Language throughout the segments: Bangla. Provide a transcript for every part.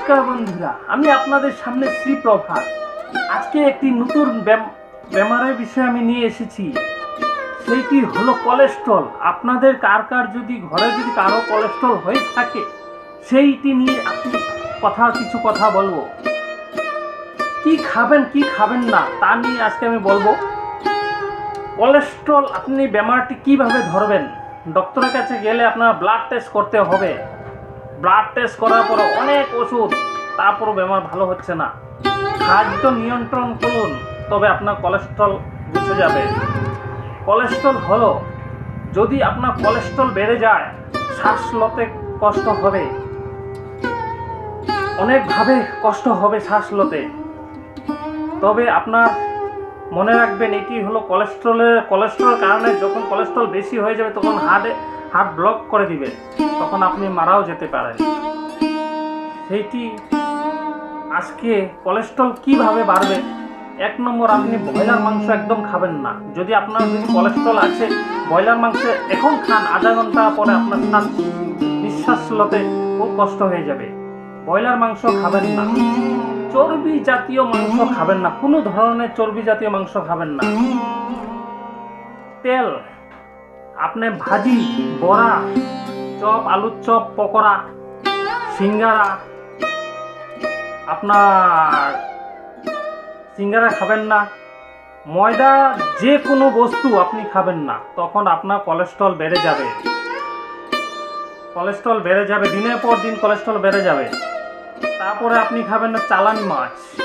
নমস্কার বন্ধুরা, আমি আপনাদের সামনে শ্রী প্রভাত। আজকে একটি নতুন বেমারের বিষয়ে আমি নিয়ে এসেছি। সেইটি হলো কোলেস্ট্রল আপনাদের কার কার যদি ঘরে যদি কারও কোলেস্ট্রল হয়ে থাকে, সেইটি নিয়ে আপনি কথা, কিছু কথা বলব। কি খাবেন কি খাবেন না, তা নিয়ে আজকে আমি বলব। কোলেস্ট্রল আপনি বেমারটি কীভাবে ধরবেন? ডক্টরের কাছে গেলে আপনার ব্লাড টেস্ট করতে হবে। ব্লাড টেস্ট করার পরে অনেক ওষুধ, তারপরও বেমার ভালো হচ্ছে না। খাদ্য নিয়ন্ত্রণ করুন, তবে আপনার কোলেস্ট্রল বুঝে যাবে। কোলেস্ট্রল হলো, যদি আপনার কোলেস্ট্রল বেড়ে যায় শ্বাস লতে কষ্ট হবে। অনেকভাবে কষ্ট হবে শ্বাস লতে তবে আপনার মনে রাখবেন, এটি হলো কোলেস্ট্রলের কোলেস্ট্রল কারণে যখন কোলেস্ট্রল বেশি হয়ে যাবে, তখন হার্টে হার্ট ব্লক করে দিবে, তখন আপনি মারাও যেতে পারেন। সেইটি আজকে কোলেস্ট্রল কীভাবে বাড়বে, এক নম্বর আপনি ব্রয়লার মাংস একদম খাবেন না। যদি আপনার যদি কোলেস্ট্রল আছে, ব্রয়লার মাংস এখন খান, আধা ঘণ্টা পরে আপনার শ্বাস নিঃশ্বাস লতে খুব কষ্ট হয়ে যাবে। ব্রয়লার মাংস খাবেন না। চর্বি জাতীয় মাংস খাবেন না। কোনো ধরনের চর্বি জাতীয় মাংস খাবেন না। তেল আপনি ভাজি, বড়া, চপ, আলুর চপ, পকোড়া, সিঙ্গারা। আপনার সিঙ্গারা খাবেন না। ময়দা যে কোনো বস্তু আপনি খাবেন না। তখন আপনার কোলেস্ট্রল বেড়ে যাবে। কোলেস্ট্রল বেড়ে যাবে। দিনের পর দিন কোলেস্ট্রল বেড়ে যাবে। তারপরে আপনি খাবেন না চালানি মাছ।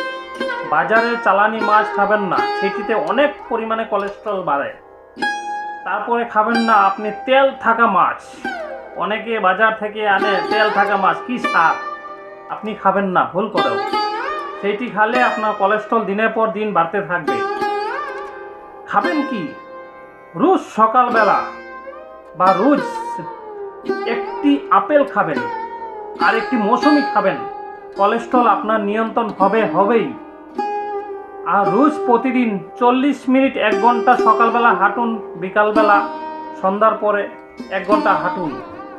বাজারে চালানি মাছ খাবেন না। সেটিতে অনেক পরিমাণে কোলেস্ট্রল বাড়ে। তারপরে খাবেন না, আপনি তেল থাকা মাছ। অনেকে বাজার থেকে আনে তেল থাকা মাছ, কি সার আপনি খাবেন না, ভুল করেও সেইটি খালে আপনার কোলেস্ট্রল দিনের পর দিন বাড়তে থাকবে। খাবেন কি? রোজ সকালবেলা বা রোজ একটি আপেল খাবেন, আর একটি মৌসুমি খাবেন। কোলেস্ট্রল আপনার নিয়ন্ত্রণ হবে, হবেই। আর রোজ প্রতিদিন চল্লিশ মিনিট এক ঘণ্টা সকালবেলা হাঁটুন, বিকালবেলা সন্ধ্যার পরে এক ঘণ্টা হাঁটুন।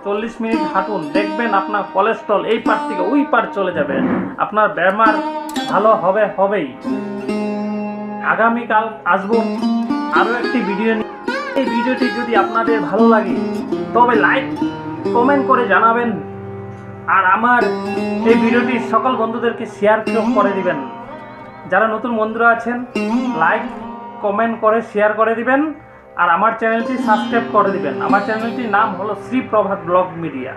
চল্লিশ মিনিট হাঁটুন, দেখবেন আপনার কোলেস্ট্রল এই পার থেকে ওই পার চলে যাবে। আপনার ব্যামার ভালো হবে, হবেই। আগামীকাল আসব আরও একটি ভিডিও নিয়ে। এই ভিডিওটি যদি আপনাদের ভালো লাগে, তবে লাইক কমেন্ট করে জানাবেন। আর আমার এই ভিডিওটি সকল বন্ধুদেরকে শেয়ার করে দিবেন। যারা নতুন বন্ধুরা আছেন লাইক কমেন্ট করে শেয়ার করে দিবেন। আর আমার চ্যানেলটি সাবস্ক্রাইব করে দিবেন। আমার চ্যানেলটির নাম হলো শ্রী প্রভাত ব্লগ মিডিয়া।